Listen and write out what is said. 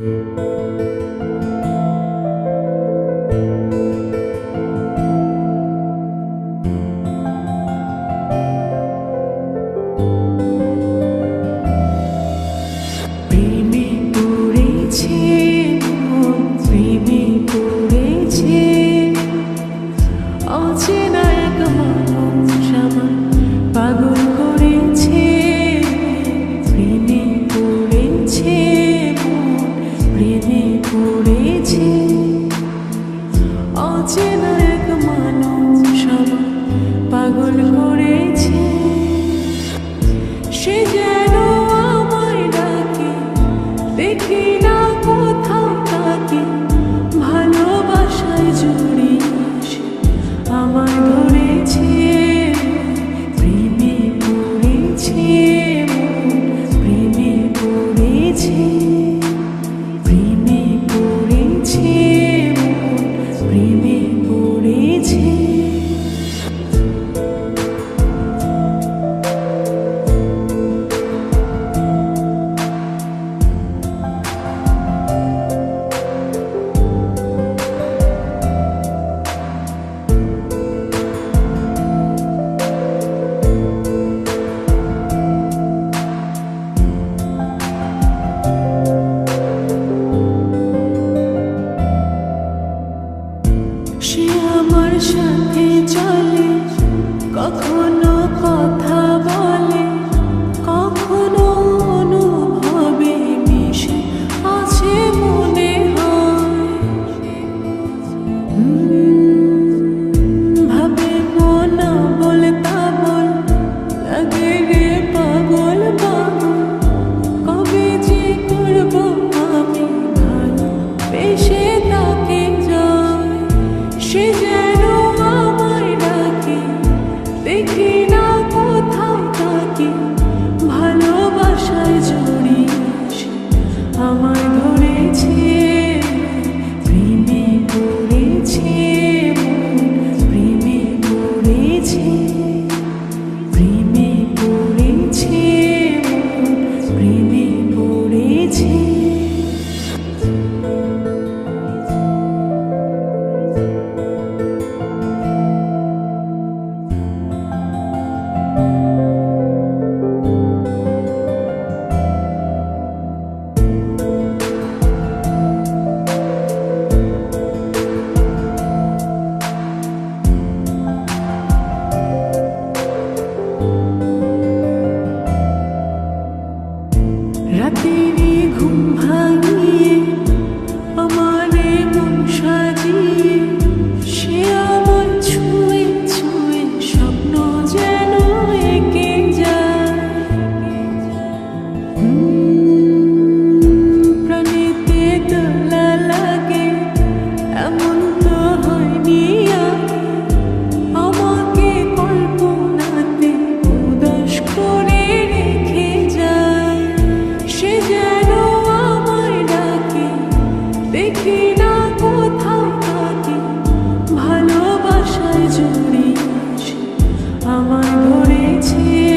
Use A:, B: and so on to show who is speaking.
A: 情。প্রেমে পড়েছে। অচেনা এক মানুষ পাগল করে Oh, দেখি না কোথাও তাকে ভালোবাসায় জড়িয়ে আমার দেখি না ভালোবাসায় আমার ধরেছি